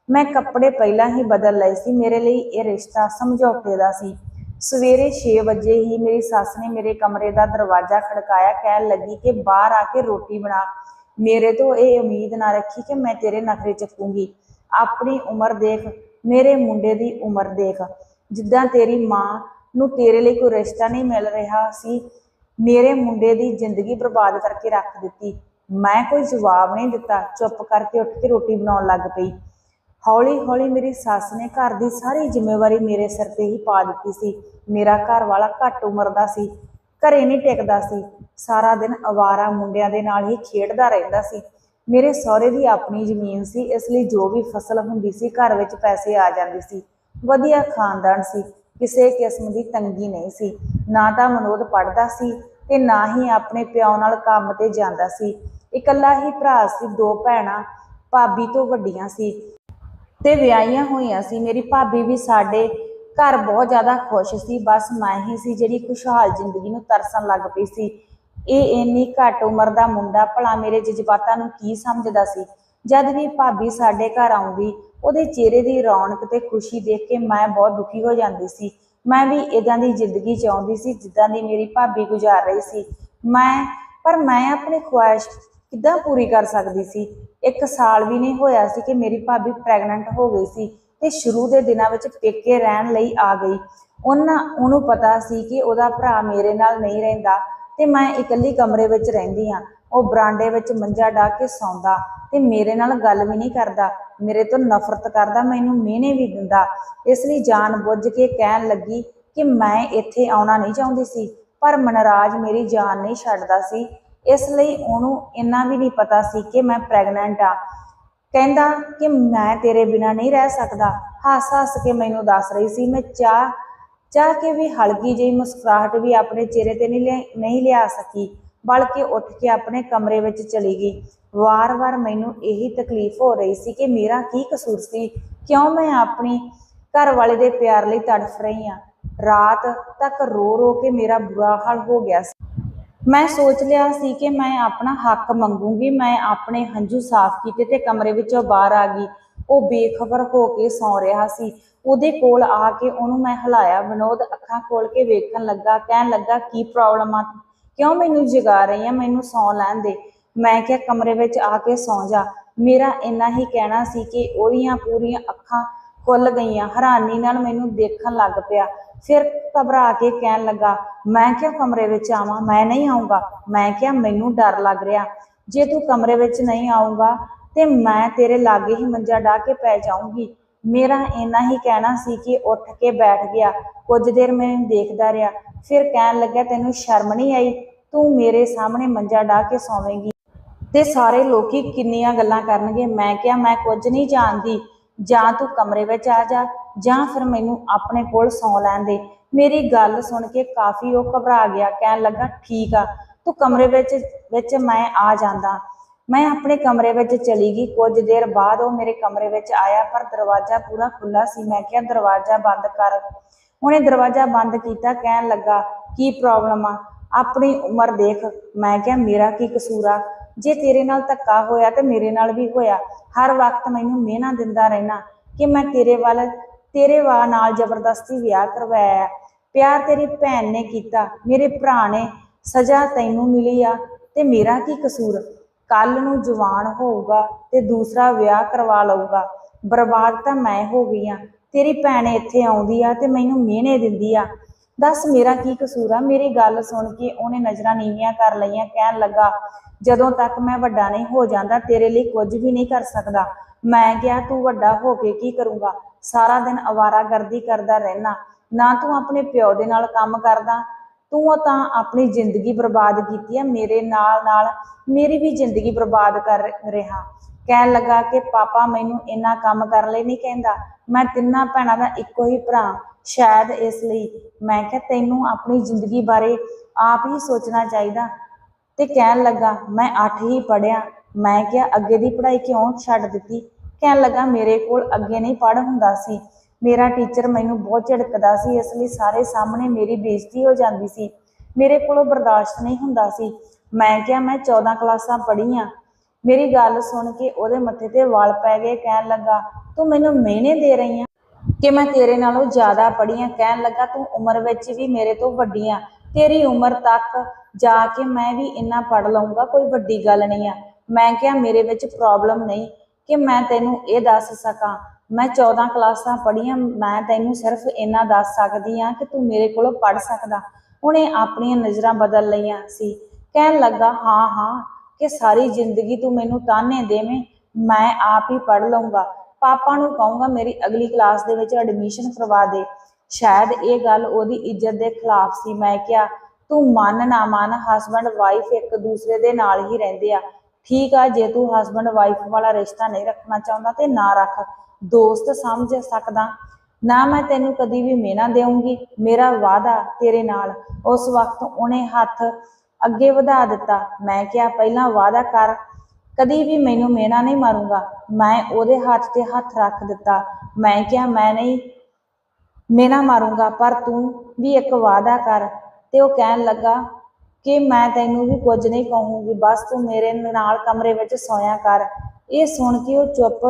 ਮੈਂ ਕੱਪੜੇ ਪਹਿਲਾਂ ਹੀ ਬਦਲ ਲਏ ਸੀ। ਮੇਰੇ ਲਈ ਇਹ ਰਿਸ਼ਤਾ ਸਮਝੌਤੇ ਦਾ ਸੀ। ਸਵੇਰੇ 6 ਵਜੇ ਹੀ ਮੇਰੀ ਸੱਸ ਨੇ ਮੇਰੇ ਕਮਰੇ ਦਾ ਦਰਵਾਜ਼ਾ ਖੜਕਾਇਆ, ਕਹਿਣ ਲੱਗੀ ਕਿ ਬਾਹਰ ਆ ਕੇ ਰੋਟੀ ਬਣਾ। ਮੇਰੇ ਤੋਂ ਇਹ ਉਮੀਦ ਨਾ ਰੱਖੀ ਕਿ ਮੈਂ ਤੇਰੇ ਨਖਰੇ ਚੱਕੂੰਗੀ। ਆਪਣੀ ਉਮਰ ਦੇਖ, ਮੇਰੇ ਮੁੰਡੇ ਦੀ ਉਮਰ ਦੇਖ। ਜਿੱਦਾਂ ਤੇਰੀ ਮਾਂ ਨੂੰ ਤੇਰੇ ਲਈ ਕੋਈ ਰਿਸ਼ਤਾ ਨਹੀਂ ਮਿਲ ਰਿਹਾ ਸੀ, ਮੇਰੇ ਮੁੰਡੇ ਦੀ ਜ਼ਿੰਦਗੀ ਬਰਬਾਦ ਕਰਕੇ ਰੱਖ ਦਿੱਤੀ। ਮੈਂ ਕੋਈ ਜਵਾਬ ਨਹੀਂ ਦਿੱਤਾ। ਚੁੱਪ ਕਰਕੇ ਉੱਠ ਕੇ ਰੋਟੀ ਬਣਾਉਣ ਲੱਗ ਪਈ। ਹੌਲੀ ਹੌਲੀ ਮੇਰੀ ਸੱਸ ਨੇ ਘਰ ਦੀ ਸਾਰੀ ਜ਼ਿੰਮੇਵਾਰੀ ਮੇਰੇ ਸਿਰ ਤੇ ਹੀ ਪਾ ਦਿੱਤੀ ਸੀ। ਮੇਰਾ ਘਰ ਵਾਲਾ ਘੱਟ ਉਮਰ ਦਾ ਸੀ, ਘਰੇ ਨਹੀਂ ਟਿਕਦਾ ਸੀ। ਸਾਰਾ ਦਿਨ ਅਵਾਰਾ ਮੁੰਡਿਆਂ ਦੇ ਨਾਲ ਹੀ ਖੇਡਦਾ ਰਹਿੰਦਾ ਸੀ। ਮੇਰੇ ਸਹੁਰੇ ਦੀ ਆਪਣੀ ਜ਼ਮੀਨ ਸੀ, ਇਸ ਲਈ ਜੋ ਵੀ ਫਸਲ ਹੁੰਦੀ ਸੀ ਘਰ ਵਿੱਚ ਪੈਸੇ ਆ ਜਾਂਦੇ ਸੀ। ਵਧੀਆ ਖਾਨਦਾਨ ਸੀ, ਕਿਸੇ ਕਿਸਮ ਦੀ ਤੰਗੀ ਨਹੀਂ ਸੀ। ਨਾ ਤਾਂ ਮਨੋਦ ਪੜਦਾ ਸੀ ਤੇ ਨਾ ਹੀ ਆਪਣੇ ਪਿਓ ਨਾਲ ਕੰਮ ਤੇ ਜਾਂਦਾ ਸੀ। ਇਕੱਲਾ ਹੀ ਭਰਾ ਸੀ, ਦੋ ਭੈਣਾਂ ਭਾਬੀ ਤੋਂ ਵੱਡੀਆਂ ਸੀ। ਤੇ ਵਿਆਹੀਆਂ ਹੋਈਆਂ ਸੀ। ਮੇਰੀ ਭਾਬੀ ਵੀ ਸਾਡੇ ਘਰ ਬਹੁਤ ਜ਼ਿਆਦਾ ਖੁਸ਼ ਸੀ। ਬਸ ਮੈਂ ਹੀ ਸੀ ਜਿਹੜੀ ਖੁਸ਼ਹਾਲ ਜ਼ਿੰਦਗੀ ਨੂੰ ਤਰਸਣ ਲੱਗ ਪਈ ਸੀ। ਇਹ ਇੰਨੀ ਘੱਟ ਉਮਰ ਦਾ ਮੁੰਡਾ ਭਲਾ ਮੇਰੇ ਜਜ਼ਬਾਤਾਂ ਨੂੰ ਕੀ ਸਮਝਦਾ ਸੀ? ਜਦ ਵੀ ਭਾਬੀ ਸਾਡੇ ਘਰ ਆਉਂਦੀ, ਉਹਦੇ ਚਿਹਰੇ ਦੀ ਰੌਣਕ ਤੇ ਖੁਸ਼ੀ ਦੇਖ ਕੇ ਮੈਂ ਬਹੁਤ ਦੁਖੀ ਹੋ ਜਾਂਦੀ ਸੀ। ਮੈਂ ਵੀ ਇਦਾਂ ਦੀ ਜ਼ਿੰਦਗੀ ਚਾਹੁੰਦੀ ਸੀ, ਜਿੱਦਾਂ ਦੀ ਮੇਰੀ ਭਾਬੀ ਗੁਜ਼ਾਰ ਰਹੀ ਸੀ। ਮੈਂ, ਪਰ ਮੈਂ ਆਪਣੀ ਖੁਆਇਸ਼ ਕਿੱਦਾਂ ਪੂਰੀ ਕਰ ਸਕਦੀ ਸੀ? ਇੱਕ ਸਾਲ ਵੀ ਨਹੀਂ ਹੋਇਆ ਸੀ ਕਿ ਮੇਰੀ ਭਾਬੀ ਪ੍ਰੈਗਨੈਂਟ ਹੋ ਗਈ ਸੀ ਤੇ ਸ਼ੁਰੂ ਦੇ ਦਿਨਾਂ ਵਿੱਚ ਪੇਕੇ ਰਹਿਣ ਲਈ ਆ ਗਈ। ਉਹਨਾਂ, ਉਹਨੂੰ ਪਤਾ ਸੀ ਕਿ ਉਹਦਾ ਭਰਾ ਮੇਰੇ ਨਾਲ ਨਹੀਂ ਰਹਿੰਦਾ ਤੇ ਮੈਂ ਇਕੱਲੀ ਕਮਰੇ ਵਿੱਚ ਰਹਿੰਦੀ ਆ ਉਹ ਬਰਾਂਡੇ ਵਿੱਚ ਮੰਜਾ ਢਾ ਕੇ ਸੌਂਦਾ ਤੇ ਮੇਰੇ ਨਾਲ ਗੱਲ ਵੀ ਨਹੀਂ ਕਰਦਾ। ਮੇਰੇ ਤੋਂ ਨਫ਼ਰਤ ਕਰਦਾ, ਮੈਨੂੰ ਮਿਹਨੇ ਵੀ ਦਿੰਦਾ। ਇਸ ਲਈ ਜਾਣ ਬੁੱਝ ਕੇ ਕਹਿਣ ਲੱਗੀ ਕਿ ਮੈਂ ਇੱਥੇ ਆਉਣਾ ਨਹੀਂ ਚਾਹੁੰਦੀ ਸੀ, ਪਰ ਮਨਰਾਜ ਮੇਰੀ ਜਾਨ ਨਹੀਂ ਛੱਡਦਾ ਸੀ। ਇਸ ਲਈ ਉਹਨੂੰ ਇੰਨਾ ਵੀ ਨਹੀਂ ਪਤਾ ਸੀ ਕਿ ਮੈਂ ਪ੍ਰੈਗਨੈਂਟ ਆ। ਕਹਿੰਦਾ ਕਿ ਮੈਂ ਤੇਰੇ ਬਿਨਾ ਨਹੀਂ ਰਹਿ ਸਕਦਾ। ਹੱਸ ਹੱਸ ਕੇ ਮੈਨੂੰ ਦੱਸ ਰਹੀ ਸੀ, ਮੈਂ ਚਾਹ ਚਾਹ ਕੇ ਵੀ ਹਲਕੀ ਜਿਹੀ ਮੁਸਕਰਾਹਟ ਵੀ ਆਪਣੇ ਚਿਹਰੇ ਤੇ ਨਹੀਂ ਲਿਆ- ਨਹੀਂ ਲਿਆ ਸਕੀ, ਬਲਕਿ ਉੱਠ ਕੇ ਆਪਣੇ ਕਮਰੇ ਵਿੱਚ ਚਲੀ ਗਈ। ਵਾਰ-ਵਾਰ ਮੈਨੂੰ ਇਹੀ ਤਕਲੀਫ ਹੋ ਰਹੀ ਸੀ ਕਿ ਮੇਰਾ ਕੀ ਕਸੂਰ ਸੀ? ਕਿਉਂ ਮੈਂ ਆਪਣੀ ਘਰ ਵਾਲੇ ਦੇ ਪਿਆਰ ਲਈ ਤੜਫ ਰਹੀ ਹਾਂ ਰਾਤ ਤੱਕ ਰੋ ਰੋ ਕੇ ਮੇਰਾ ਬੁਰਾ ਹਾਲ ਹੋ ਗਿਆ ਸੀ। ਮੈਂ ਸੋਚ ਲਿਆ ਸੀ ਕਿ ਮੈਂ ਆਪਣਾ ਹੱਕ ਮੰਗੂੰਗੀ, ਮੈਂ ਆਪਣੇ ਹੰਝੂ ਸਾਫ਼ ਕੀਤੇ ਤੇ ਕਮਰੇ ਵਿੱਚੋਂ ਬਾਹਰ ਆ ਗਈ। ਉਹ ਬੇਖਬਰ ਹੋ ਕੇ ਸੌ ਰਿਹਾ ਸੀ। ਉਹਦੇ ਕੋਲ ਆ ਕੇ ਉਹਨੂੰ ਮੈਂ ਹਿਲਾਇਆ। ਵਿਨੋਦ ਅੱਖਾਂ ਖੋਲ ਕੇ ਵੇਖਣ ਲੱਗਾ, ਕਹਿਣ ਲੱਗਾ, ਕੀ ਪ੍ਰੋਬਲਮ ਆ? ਕਿਉਂ ਮੈਨੂੰ ਜਗਾ ਰਹੀ ਆ? ਮੈਨੂੰ ਸੌਂ ਲੈਣ ਦੇ। ਮੈਂ ਕਿਹਾ, ਕਮਰੇ ਵਿੱਚ ਆ ਕੇ ਸੌਂ ਜਾ। ਮੇਰਾ ਇੰਨਾ ਹੀ ਕਹਿਣਾ ਸੀ ਕਿ ਉਹਦੀਆਂ ਪੂਰੀਆਂ ਅੱਖਾਂ ਖੁੱਲ ਗਈਆਂ, ਹੈਰਾਨੀ ਨਾਲ ਮੈਨੂੰ ਦੇਖਣ ਲੱਗ ਪਿਆ। ਫਿਰ ਘਬਰਾ ਕੇ ਕਹਿਣ ਲੱਗਾ, ਮੈਂ ਕਿਉਂ ਕਮਰੇ ਵਿੱਚ ਆਵਾਂ? ਮੈਂ ਨਹੀਂ ਆਉਂਗਾ। ਮੈਂ ਕਿਹਾ, ਮੈਨੂੰ ਡਰ ਲੱਗ ਰਿਹਾ। ਜੇ ਤੂੰ ਕਮਰੇ ਵਿੱਚ ਨਹੀਂ ਆਉਂਗਾ ਤੇ ਮੈਂ ਤੇਰੇ ਲਾਗੇ ਹੀ ਮੰਜਾ ਢਾ ਕੇ ਪੈ ਜਾਊਂਗੀ। ਮੇਰਾ ਇੰਨਾ ਹੀ ਕਹਿਣਾ ਸੀ ਕਿ ਉੱਠ ਕੇ ਬੈਠ ਗਿਆ। ਕੁਝ ਦੇਰ ਮੈਨੂੰ ਦੇਖਦਾ ਰਿਹਾ। ਫਿਰ ਕਹਿਣ ਲੱਗਾ ਤੈਨੂੰ ਸ਼ਰਮ ਨਹੀਂ ਆਈ? ਤੂੰ ਮੇਰੇ ਸਾਹਮਣੇ ਮੰਜਾ ਢਾ ਕੇ ਸੌਵੇਂਗੀ। ਤੇ ਸਾਰੇ ਲੋਕੀ ਕਿੰਨੀਆਂ ਗੱਲਾਂ ਕਰਨਗੇ? ਮੈਂ ਕਿਹਾ, ਮੈਂ ਕੁਝ ਨਹੀਂ ਜਾਣਦੀ। ਜਾਂ ਤੂੰ ਕਮਰੇ ਵਿੱਚ ਆ ਜਾ, ਜਾਂ ਫਿਰ ਮੈਨੂੰ ਆਪਣੇ ਕੋਲ ਸੌਂ ਲੈਣ ਦੇ। ਮੇਰੀ ਗੱਲ ਸੁਣ ਕੇ ਕਾਫੀ ਉਹ ਘਬਰਾ ਗਿਆ, ਕਹਿਣ ਲੱਗਾ, ਠੀਕ ਆ, ਤੂੰ ਕਮਰੇ ਵਿੱਚ ਵਿੱਚ ਮੈਂ ਆ ਜਾਂਦਾ। ਮੈਂ ਆਪਣੇ ਕਮਰੇ ਵਿੱਚ ਚਲੀ ਗਈ। ਕੁਝ ਦੇਰ ਬਾਅਦ ਉਹ ਮੇਰੇ ਕਮਰੇ ਵਿੱਚ ਆਇਆ, ਪਰ ਦਰਵਾਜ਼ਾ ਪੂਰਾ ਖੁੱਲਾ ਸੀ। ਮੈਂ ਕਿਹਾ, ਦਰਵਾਜ਼ਾ ਬੰਦ ਕਰ। ਉਹਨੇ ਦਰਵਾਜ਼ਾ ਬੰਦ ਕੀਤਾ, ਕਹਿਣ ਲੱਗਾ, ਕੀ ਪ੍ਰੋਬਲਮ ਆ? ਆਪਣੀ ਉਮਰ ਦੇਖ। ਮੈਂ ਕਿਹਾ, ਮੇਰਾ ਕੀ ਕਸੂਰ ਆ? ਜੇ ਤੇਰੇ ਨਾਲ ਧੱਕਾ ਹੋਇਆ ਤੇ ਮੇਰੇ ਨਾਲ ਵੀ ਹੋਇਆ, ਹਰ ਵਕਤ ਮੈਨੂੰ ਮਿਹਨਾ ਦਿੰਦਾ ਰਹਿਣਾ ਕਿ ਮੈਂ ਤੇਰੇ ਵੱਲ, ਤੇਰੇ ਵਾ ਨਾਲ ਜ਼ਬਰਦਸਤੀ ਵਿਆਹ ਕਰਵਾਇਆ। ਪਿਆਰ ਤੇਰੀ ਭੈਣ ਨੇ ਕੀਤਾ, ਮੇਰੇ ਭਰਾ ਨੇ ਸਜ਼ਾ ਤੈਨੂੰ ਮਿਲੀ ਆ ਤੇ ਮੇਰਾ ਕੀ ਕਸੂਰ? ਕੱਲ ਨੂੰ ਜਵਾਨ ਹੋਊਗਾ ਤੇ ਦੂਸਰਾ ਵਿਆਹ ਕਰਵਾ ਲਊਗਾ। ਬਰਬਾਦ ਤਾਂ ਮੈਂ ਹੋ ਗਈ ਆ। ਤੇਰੀ ਭੈਣ ਇੱਥੇ ਆਉਂਦੀ ਆ ਤੇ ਮੈਨੂੰ ਮਿਹਨੇ ਦਿੰਦੀ ਆ। ਦੱਸ ਮੇਰਾ ਕੀ ਕਸੂਰ ਆ? ਮੇਰੀ ਗੱਲ ਸੁਣ ਕੇ ਉਹਨੇ ਨਜ਼ਰਾਂ ਨੀਵੀਆਂ ਕਰ ਲਈਆਂ, ਕਹਿਣ ਲੱਗਾ, ਜਦੋਂ ਤੱਕ ਮੈਂ ਵੱਡਾ ਨਹੀਂ ਹੋ ਜਾਂਦਾ, ਤੇਰੇ ਲਈ ਕੁਝ ਵੀ ਨਹੀਂ ਕਰ ਸਕਦਾ। ਮੈਂ ਕਿਹਾ, ਤੂੰ ਵੱਡਾ ਹੋ ਕੇ ਕੀ ਕਰੂੰਗਾ? ਸਾਰਾ ਦਿਨ ਅਵਾਰਾਗਰਦੀ ਕਰਦਾ ਰਹਿਣਾ। ਨਾ ਤੂੰ ਆਪਣੇ ਪਿਓ ਦੇ ਨਾਲ ਕੰਮ ਕਰਦਾ। ਤੂੰ ਤਾਂ ਆਪਣੀ ਜ਼ਿੰਦਗੀ ਬਰਬਾਦ ਕੀਤੀ ਆ। ਮੇਰੇ ਨਾਲ ਨਾਲ ਮੇਰੀ ਵੀ ਜ਼ਿੰਦਗੀ ਬਰਬਾਦ ਕਰ ਰਿਹਾ। ਕਹਿਣ ਲੱਗਾ ਕਿ ਪਾਪਾ ਮੈਨੂੰ ਇੰਨਾ ਕੰਮ ਕਰਨ ਲਈ ਨਹੀਂ ਕਹਿੰਦਾ। ਮੈਂ ਤਿੰਨਾਂ ਭੈਣਾਂ ਦਾ ਇੱਕੋ ਹੀ ਭਰਾ, ਸ਼ਾਇਦ ਇਸ ਲਈ। ਮੈਂ ਕਿਹਾ, ਤੈਨੂੰ ਆਪਣੀ ਜ਼ਿੰਦਗੀ ਬਾਰੇ ਆਪ ਹੀ ਸੋਚਣਾ ਚਾਹੀਦਾ। ਤੇ ਕਹਿਣ ਲੱਗਾ, ਮੈਂ 8 ਹੀ ਪੜਿਆ ਮੈਂ ਕਿਹਾ, ਅੱਗੇ ਦੀ ਪੜ੍ਹਾਈ ਕਿਉਂ ਛੱਡ ਦਿੱਤੀ? ਕਹਿਣ ਲੱਗਾ, ਮੇਰੇ ਕੋਲ ਅੱਗੇ ਨਹੀਂ ਪੜ੍ਹ ਹੁੰਦਾ ਸੀ। ਮੇਰਾ ਟੀਚਰ ਮੈਨੂੰ ਬਹੁਤ ਝਿੜਕਦਾ ਸੀ, ਇਸ ਲਈ ਸਾਰੇ ਸਾਹਮਣੇ ਮੇਰੀ ਬੇਇੱਜ਼ਤੀ ਹੋ ਜਾਂਦੀ ਸੀ। ਮੇਰੇ ਕੋਲੋਂ ਬਰਦਾਸ਼ਤ ਨਹੀਂ ਹੁੰਦਾ ਸੀ। ਮੈਂ ਕਿਹਾ, ਮੈਂ 14 ਕਲਾਸਾਂ ਪੜ੍ਹੀਆਂ। ਮੇਰੀ ਗੱਲ ਸੁਣ ਕੇ ਉਹਦੇ ਮੱਥੇ ਤੇ ਵਾਲ ਪੈ ਗਏ, ਕਹਿਣ ਲੱਗਾ, ਤੂੰ ਮੈਨੂੰ ਮਿਹਨੇ ਦੇ ਰਹੀ ਆ ਕਿ ਮੈਂ ਤੇਰੇ ਨਾਲੋਂ ਜ਼ਿਆਦਾ ਪੜ੍ਹੀਆਂ ਕਹਿਣ ਲੱਗਾ, ਤੂੰ ਉਮਰ ਵਿੱਚ ਵੀ ਮੇਰੇ ਤੋਂ ਵੱਡੀ ਆ। ਤੇਰੀ ਉਮਰ ਤੱਕ ਜਾ ਕੇ ਮੈਂ ਵੀ ਇੰਨਾ ਪੜ੍ਹ ਲਊਂਗਾ, ਕੋਈ ਵੱਡੀ ਗੱਲ ਨਹੀਂ ਆ। ਮੈਂ ਕਿਹਾ, ਮੇਰੇ ਵਿੱਚ ਪ੍ਰੋਬਲਮ ਨਹੀਂ ਕਿ ਮੈਂ ਤੈਨੂੰ ਇਹ ਦੱਸ ਸਕਾਂ। ਮੈਂ 14 ਕਲਾਸਾਂ ਪੜ੍ਹੀਆਂ, ਮੈਂ ਤੈਨੂੰ ਸਿਰਫ ਇੰਨਾ ਦੱਸ ਸਕਦੀ ਆ ਕਿ ਤੂੰ ਮੇਰੇ ਕੋਲੋਂ ਪੜ੍ਹ ਸਕਦਾ। ਉਹਨੇ ਆਪਣੀਆਂ ਨਜ਼ਰਾਂ ਬਦਲ ਲਈਆਂ ਸੀ। ਕਹਿਣ ਲੱਗਾ, ਹਾਂ ਹਾਂ ਕਿ ਸਾਰੀ ਜ਼ਿੰਦਗੀ ਤੂੰ ਮੈਨੂੰ ਤਾਨੇ ਦੇਵੇਂ, ਮੈਂ ਆਪ ਹੀ ਪੜ੍ਹ ਲਊਂਗਾ। ਪਾਪਾ ਨੂੰ ਕਹੂੰਗਾ, ਮੇਰੀ ਅਗਲੀ ਕਲਾਸ ਦੇ ਵਿੱਚ ਐਡਮਿਸ਼ਨ ਕਰਵਾ ਦੇ। ਸ਼ਾਇਦ ਇਹ ਗੱਲ ਉਹਦੀ ਇੱਜ਼ਤ ਦੇ ਖਿਲਾਫ ਸੀ, ਮੈਂ ਕਿਹਾ, ਤੂੰ ਮੰਨ ਨਾ ਮੰਨ ਹਸਬੰਡ ਵਾਈਫ ਇੱਕ ਦੂਸਰੇ ਦੇ ਨਾਲ ਹੀ ਰਹਿੰਦੇ ਆ। ਠੀਕ ਆ, ਜੇ ਤੂੰ ਹਸਬੰਡ ਵਾਈਫ ਵਾਲਾ ਰਿਸ਼ਤਾ ਨਹੀਂ ਰੱਖਣਾ ਚਾਹੁੰਦਾ ਤੇ ਨਾ ਰੱਖ। ਦੋਸਤ ਸਮਝ ਸਕਦਾ। ਨਾ ਮੈਂ ਤੈਨੂੰ ਕਦੀ ਵੀ ਮਿਹਨਾ ਦੇਵਾਂਗੀ ਮੇਰਾ ਵਾਅਦਾ ਤੇਰੇ ਨਾਲ। ਉਸ ਵਕਤ ਉਹਨੇ ਹੱਥ ਅੱਗੇ ਵਧਾ ਦਿੱਤਾ। ਮੈਂ ਕਿਹਾ, ਪਹਿਲਾਂ ਵਾਅਦਾ ਕਰ। ਕਦੀ ਵੀ ਮੈਨੂੰ ਮਿਹਣਾ ਨਹੀਂ ਮਾਰੂੰਗਾ। ਮੈਂ ਉਹਦੇ ਹੱਥ ਤੇ ਹੱਥ ਰੱਖ ਦਿੱਤਾ। ਮੈਂ ਕਿਹਾ, ਮੈਂ ਨਹੀਂ ਮਿਹਣਾ ਮਾਰੂੰਗਾ, ਪਰ ਤੂੰ ਵੀ ਇੱਕ ਵਾਅਦਾ ਕਰ। ਤੇ ਉਹ ਕਹਿਣ ਲੱਗਾ ਕਿ ਮੈਂ ਤੈਨੂੰ ਵੀ ਕੁਝ ਨਹੀਂ ਕਹੂੰਗੀ। ਬਸ ਤੂੰ ਮੇਰੇ ਨਾਲ ਕਮਰੇ ਵਿੱਚ ਸੋਇਆ ਕਰ। ਇਹ ਸੁਣ ਕੇ ਉਹ ਚੁੱਪ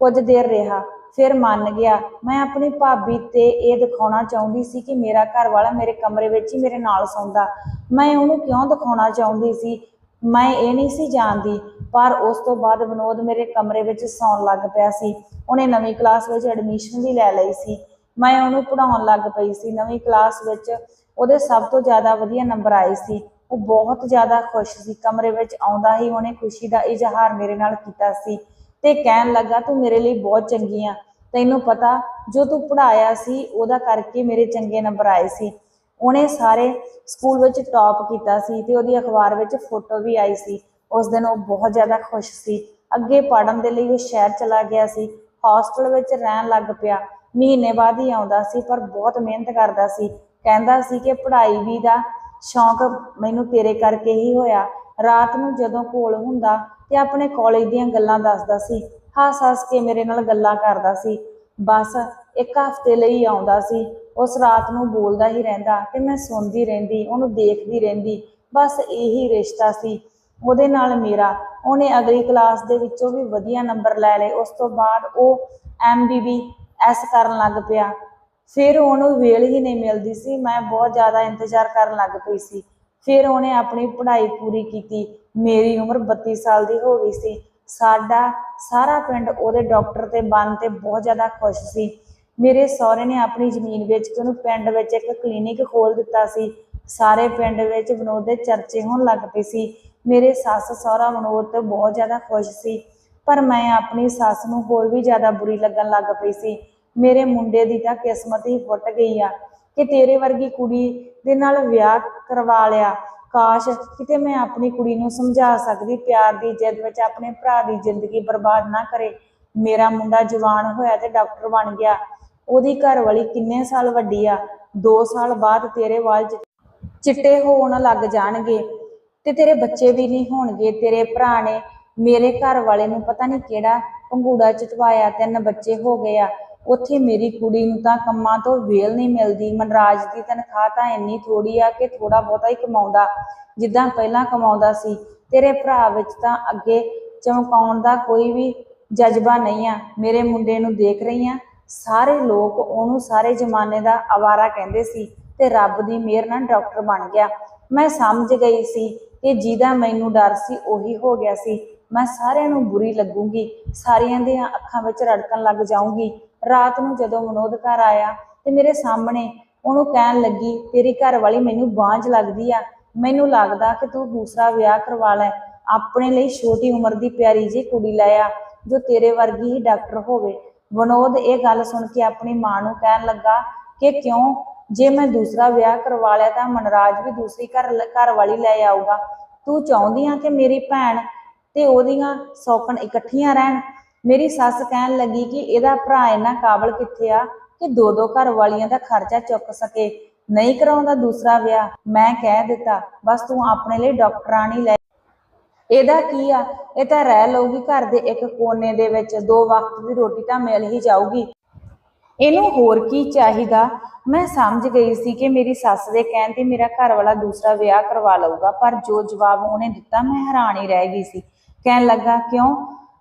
ਕੁਝ ਦੇਰ ਰਿਹਾ। ਫਿਰ ਮੰਨ ਗਿਆ, ਮੈਂ ਆਪਣੀ ਭਾਬੀ ਤੇ ਇਹ ਦਿਖਾਉਣਾ ਚਾਹੁੰਦੀ ਸੀ ਕਿ ਮੇਰਾ ਘਰ ਵਾਲਾ ਮੇਰੇ ਕਮਰੇ ਵਿੱਚ ਹੀ ਮੇਰੇ ਨਾਲ ਸੌਂਦਾ। ਮੈਂ ਉਹਨੂੰ ਕਿਉਂ ਦਿਖਾਉਣਾ ਚਾਹੁੰਦੀ ਸੀ? ਮੈਂ ਇਹ ਨਹੀਂ ਸੀ ਜਾਣਦੀ, ਪਰ ਉਸ ਤੋਂ ਬਾਅਦ ਵਿਨੋਦ ਮੇਰੇ ਕਮਰੇ ਵਿੱਚ ਸੌਣ ਲੱਗ ਪਿਆ ਸੀ। ਉਹਨੇ ਨਵੀਂ ਕਲਾਸ ਵਿੱਚ ਐਡਮਿਸ਼ਨ ਵੀ ਲੈ ਲਈ ਸੀ। ਮੈਂ ਉਹਨੂੰ ਪੜਾਉਣ ਲੱਗ ਪਈ ਸੀ। ਨਵੀਂ ਕਲਾਸ ਵਿੱਚ ਉਹਦੇ ਸਭ ਤੋਂ ਜ਼ਿਆਦਾ ਵਧੀਆ ਨੰਬਰ ਆਏ ਸੀ। ਉਹ ਬਹੁਤ ਜ਼ਿਆਦਾ ਖੁਸ਼ ਸੀ। ਕਮਰੇ ਵਿੱਚ ਆਉਂਦਾ ਹੀ ਉਹਨੇ ਖੁਸ਼ੀ ਦਾ ਇਜ਼ਹਾਰ ਮੇਰੇ ਨਾਲ ਕੀਤਾ ਸੀ। ਤੇ ਕਹਿਣ ਲੱਗਾ, ਤੂੰ ਮੇਰੇ ਲਈ ਬਹੁਤ ਚੰਗੀ ਆ। ਤੈਨੂੰ ਪਤਾ, ਜੋ ਤੂੰ ਪੜਾਇਆ ਸੀ, ਉਹਦਾ ਕਰਕੇ ਮੇਰੇ ਚੰਗੇ ਨੰਬਰ ਆਏ ਸੀ। ਉਹਨੇ ਸਾਰੇ ਸਕੂਲ ਵਿੱਚ ਟੌਪ ਕੀਤਾ ਸੀ ਤੇ ਉਹਦੀ ਅਖਬਾਰ ਵਿੱਚ ਫੋਟੋ ਵੀ ਆਈ ਸੀ। ਉਸ ਦਿਨ ਉਹ ਬਹੁਤ ਜ਼ਿਆਦਾ ਖੁਸ਼ ਸੀ। ਅੱਗੇ ਪੜਨ ਦੇ ਲਈ ਉਹ ਸ਼ਹਿਰ ਚਲਾ ਗਿਆ ਸੀ। ਹੌਸਟਲ ਵਿੱਚ ਰਹਿਣ ਲੱਗ ਪਿਆ। ਮਹੀਨੇ ਬਾਅਦ ਹੀ ਆਉਂਦਾ ਸੀ, ਪਰ ਬਹੁਤ ਮਿਹਨਤ ਕਰਦਾ ਸੀ। ਕਹਿੰਦਾ ਸੀ ਕਿ ਪੜ੍ਹਾਈ ਵੀ ਦਾ ਸ਼ੌਂਕ ਮੈਨੂੰ ਤੇਰੇ ਕਰਕੇ ਹੀ ਹੋਇਆ। ਰਾਤ ਨੂੰ ਜਦੋਂ ਕੋਲ ਹੁੰਦਾ ਤੇ ਆਪਣੇ ਕਾਲਜ ਦੀਆਂ ਗੱਲਾਂ ਦੱਸਦਾ ਸੀ। ਹੱਸ ਹੱਸ ਕੇ ਮੇਰੇ ਨਾਲ ਗੱਲਾਂ ਕਰਦਾ ਸੀ। ਬਸ ਇੱਕ ਹਫ਼ਤੇ ਲਈ ਆਉਂਦਾ ਸੀ। ਉਸ ਰਾਤ ਨੂੰ ਬੋਲਦਾ ਹੀ ਰਹਿੰਦਾ ਤੇ ਮੈਂ ਸੁਣਦੀ ਰਹਿੰਦੀ, ਉਹਨੂੰ ਦੇਖਦੀ ਰਹਿੰਦੀ। ਬਸ ਇਹੀ ਰਿਸ਼ਤਾ ਸੀ। ਉਹਦੇ ਨਾਲ ਮੇਰਾ। ਉਹਨੇ ਅਗਲੀ ਕਲਾਸ ਦੇ ਵਿੱਚੋਂ ਵੀ ਵਧੀਆ ਨੰਬਰ ਲੈ ਲਏ। ਉਸ ਤੋਂ ਬਾਅਦ ਉਹ ਐਮਬੀਬੀ ਐਸ ਕਰਨ ਲੱਗ ਪਿਆ। ਫਿਰ ਉਹਨੂੰ ਵੇਲ ਹੀ ਨਹੀਂ ਮਿਲਦੀ ਸੀ। ਮੈਂ ਬਹੁਤ ਜ਼ਿਆਦਾ ਇੰਤਜ਼ਾਰ ਕਰਨ ਲੱਗ ਪਈ ਸੀ। ਫਿਰ ਉਹਨੇ ਆਪਣੀ ਪੜ੍ਹਾਈ ਪੂਰੀ ਕੀਤੀ। ਮੇਰੀ ਉਮਰ 32 ਸਾਲ ਦੀ ਹੋ ਗਈ ਸੀ। ਸਾਡਾ ਸਾਰਾ ਪਿੰਡ ਉਹਦੇ ਡਾਕਟਰ ਤੇ ਬਣ ਤੇ ਬਹੁਤ ਜ਼ਿਆਦਾ ਖੁਸ਼ ਸੀ। ਮੇਰੇ ਸਹੁਰੇ ਨੇ ਆਪਣੀ ਜ਼ਮੀਨ ਵੇਚ ਕੇ ਉਹਨੂੰ ਪਿੰਡ ਵਿੱਚ ਇੱਕ ਕਲੀਨਿਕ ਖੋਲ ਦਿੱਤਾ ਸੀ। ਸਾਰੇ ਪਿੰਡ ਵਿੱਚ ਵਿਨੋਦ ਦੇ ਚਰਚੇ ਹੋਣ ਲੱਗ ਪਏ ਸੀ। ਮੇਰੇ ਸੱਸ ਸਹੁਰਾ ਵਿਨੋਦ ਤੇ ਬਹੁਤ ਜ਼ਿਆਦਾ ਖੁਸ਼ ਸੀ। ਪਰ ਮੈਂ ਆਪਣੀ ਸੱਸ ਨੂੰ ਹੋਰ ਵੀ ਜ਼ਿਆਦਾ ਬੁਰੀ ਲੱਗਣ ਲੱਗ ਪਈ ਸੀ। ਮੇਰੇ ਮੁੰਡੇ ਦੀ ਤਾਂ ਕਿਸਮਤ ਹੀ ਫੁੱਟ ਗਈ ਆ। ਕਿ ਤੇਰੇ ਵਰਗੀ ਕੁੜੀ ਦੇ ਨਾਲ ਵਿਆਹ ਕਰਵਾ ਲਿਆ। ਕਾਸ਼ ਕਿਤੇ ਮੈਂ ਆਪਣੀ ਕੁੜੀ ਨੂੰ ਸਮਝਾ ਸਕਦੀ, ਪਿਆਰ ਦੀ ਜਿੱਦ ਵਿੱਚ ਆਪਣੇ ਭਰਾ ਦੀ ਜ਼ਿੰਦਗੀ ਬਰਬਾਦ ਨਾ ਕਰੇ। ਮੇਰਾ ਮੁੰਡਾ ਜਵਾਨ ਹੋਇਆ ਤੇ ਡਾਕਟਰ ਬਣ ਗਿਆ। ਉਹਦੀ ਘਰ ਵਾਲੀ ਕਿੰਨੇ ਸਾਲ ਵੱਡੀ ਆ? 2 ਸਾਲ ਬਾਅਦ ਤੇਰੇ ਵਾਲ ਚਿੱਟੇ ਹੋਣ ਲੱਗ ਜਾਣਗੇ ਤੇ ਤੇਰੇ ਬੱਚੇ ਵੀ ਨਹੀਂ ਹੋਣਗੇ। ਤੇਰੇ ਭਰਾ ਨੇ ਮੇਰੇ ਘਰ ਵਾਲੇ ਨੂੰ ਪਤਾ ਨਹੀਂ ਕਿਹੜਾ ਪੰਗੂੜਾ ਚਟਵਾਇਆ, ਤਿੰਨ ਬੱਚੇ ਹੋ ਗਏ ਆ। ਉੱਥੇ ਮੇਰੀ ਕੁੜੀ ਨੂੰ ਤਾਂ ਕੰਮਾਂ ਤੋਂ ਵੇਲ ਨਹੀਂ ਮਿਲਦੀ। ਮਨਰਾਜ ਦੀ ਤਨਖਾਹ ਤਾਂ ਇੰਨੀ ਥੋੜੀ ਆ ਕਿ ਥੋੜਾ ਬਹੁਤਾ ਹੀ ਕਮਾਉਂਦਾ। ਜਿੱਦਾਂ ਪਹਿਲਾਂ ਕਮਾਉਂਦਾ ਸੀ। ਤੇਰੇ ਭਰਾ ਵਿੱਚ ਤਾਂ ਅੱਗੇ ਚਮਕਾਉਣ ਦਾ ਕੋਈ ਵੀ ਜਜ਼ਬਾ ਨਹੀਂ ਆ। ਮੇਰੇ ਮੁੰਡੇ ਨੂੰ ਦੇਖ ਰਹੀ ਆ। ਸਾਰੇ ਲੋਕ ਉਹਨੂੰ ਸਾਰੇ ਜ਼ਮਾਨੇ ਦਾ ਆਵਾਰਾ ਕਹਿੰਦੇ ਸੀ ਤੇ ਰੱਬ ਦੀ ਮਿਹਰ ਨਾਲ ਡਾਕਟਰ ਬਣ ਗਿਆ। ਮੈਂ ਸਮਝ ਗਈ ਸੀ ਕਿ ਜਿਹਦਾ ਮੈਨੂੰ ਡਰ ਸੀ ਉਹੀ ਹੋ ਗਿਆ ਸੀ। ਮੈਂ ਸਾਰਿਆਂ ਨੂੰ ਬੁਰੀ ਲੱਗੂਗੀ, ਸਾਰਿਆਂ ਦੇ ਅੱਖਾਂ ਵਿੱਚ ਰੜਕਣ ਲੱਗ ਜਾਊਂਗੀ। ਰਾਤ ਨੂੰ ਜਦੋਂ ਮਨੋਦ ਘਰ ਆਇਆ ਤੇ ਮੇਰੇ ਸਾਹਮਣੇ ਉਹਨੂੰ ਕਹਿਣ ਲੱਗੀ, ਤੇਰੀ ਘਰ ਵਾਲੀ ਮੈਨੂੰ ਬਾਂਝ ਲੱਗਦੀ ਆ। ਮੈਨੂੰ ਲੱਗਦਾ ਕਿ ਤੂੰ ਦੂਸਰਾ ਵਿਆਹ ਕਰਵਾ ਲੈ। ਆਪਣੇ ਲਈ ਛੋਟੀ ਉਮਰ ਦੀ ਪਿਆਰੀ ਜੀ ਕੁੜੀ ਲੈ ਆ, ਜੋ ਤੇਰੇ ਵਰਗੀ ਹੀ ਡਾਕਟਰ ਹੋਵੇ। ਵਿਨੋਦ ਇਹ ਗੱਲ ਸੁਣ ਕੇ ਆਪਣੀ ਮਾਂ ਨੂੰ ਕਹਿਣ ਲੱਗਾ ਕਿ ਕਿਉਂ? ਜੇ ਮੈਂ ਦੂਸਰਾ ਵਿਆਹ ਕਰਵਾ ਲਿਆ ਤਾਂ ਮਨਰਾਜ ਵੀ ਦੂਸਰੀ ਘਰ ਘਰ ਵਾਲੀ ਲੈ ਆਊਗਾ। ਤੂੰ ਚਾਹੁੰਦੀ ਆ ਕਿ ਮੇਰੀ ਭੈਣ ਤੇ ਉਹਦੀਆਂ ਸੌਕਣ ਇਕੱਠੀਆਂ ਰਹਿਣ। ਮੇਰੀ ਸੱਸ ਕਹਿਣ ਲੱਗੀ ਕਿ ਇਹਦਾ ਭਰਾ ਇੰਨਾ ਕਾਬਲ ਕਿੱਥੇ ਆ ਕਿ ਦੋ ਦੋ ਘਰ ਵਾਲੀਆਂ ਦਾ ਖਰਚਾ ਚੁੱਕ ਸਕੇ। ਨਹੀਂ ਕਰਾਉਂਦਾ ਦੂਸਰਾ ਵਿਆਹ। ਮੈਂ ਕਹਿ ਦਿੱਤਾ, ਬਸ ਤੂੰ ਆਪਣੇ ਲਈ ਡਾਕਟਰਾਣੀ ਲੈ ਇਹਦਾ ਕੀ ਆ? ਇਹ ਤਾਂ ਰਹਿ ਲਊਗੀ ਘਰ ਦੇ ਇੱਕ ਕੋਨੇ ਦੇ ਵਿੱਚ। ਦੋ ਵਕਤ ਦੀ ਰੋਟੀ ਤਾਂ ਮਿਲ ਹੀ ਜਾਊਗੀ। ਇਹਨੂੰ ਹੋਰ ਕੀ ਚਾਹੀਦਾ? ਮੈਂ ਸਮਝ ਗਈ ਸੀ ਕਿ ਮੇਰੀ ਸੱਸ ਦੇ ਕਹਿਣ ਤੇ ਮੇਰਾ ਘਰ ਵਾਲਾ ਦੂਸਰਾ ਵਿਆਹ ਕਰਵਾ ਲਊਗਾ, ਪਰ ਜੋ ਜਵਾਬ ਉਹਨੇ ਦਿੱਤਾ, ਮੈਂ ਹੈਰਾਨ ਹੀ ਰਹਿ ਗਈ ਸੀ। ਕਹਿਣ ਲੱਗਾ, ਕਿਉਂ?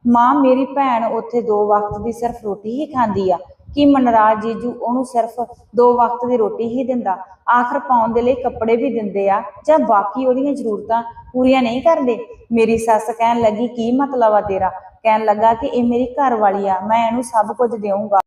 ਮਾਂ, ਮੇਰੀ ਭੈਣ ਉੱਥੇ ਦੋ ਵਕਤ ਦੀ ਸਿਰਫ ਰੋਟੀ ਹੀ ਖਾਂਦੀ ਆ। ਕਿ ਮਨਰਾਜ ਜੀਜੂ ਉਹਨੂੰ ਸਿਰਫ ਦੋ ਵਕਤ ਦੀ ਰੋਟੀ ਹੀ ਦਿੰਦਾ? ਆਖਰ ਪਾਉਣ ਦੇ ਲਈ ਕੱਪੜੇ ਵੀ ਦਿੰਦੇ ਆ, ਜਾਂ ਬਾਕੀ ਉਹਦੀਆਂ ਜ਼ਰੂਰਤਾਂ ਪੂਰੀਆਂ ਨਹੀਂ ਕਰਦੇ? ਮੇਰੀ ਸੱਸ ਕਹਿਣ ਲੱਗੀ, ਕੀ ਮਤਲਬ ਆ ਤੇਰਾ? ਕਹਿਣ ਲੱਗਾ ਕਿ, ਇਹ ਮੇਰੀ ਘਰ ਵਾਲੀ ਆ, ਮੈਂ ਇਹਨੂੰ ਸਭ ਕੁਝ ਦੇਵਾਂਗਾ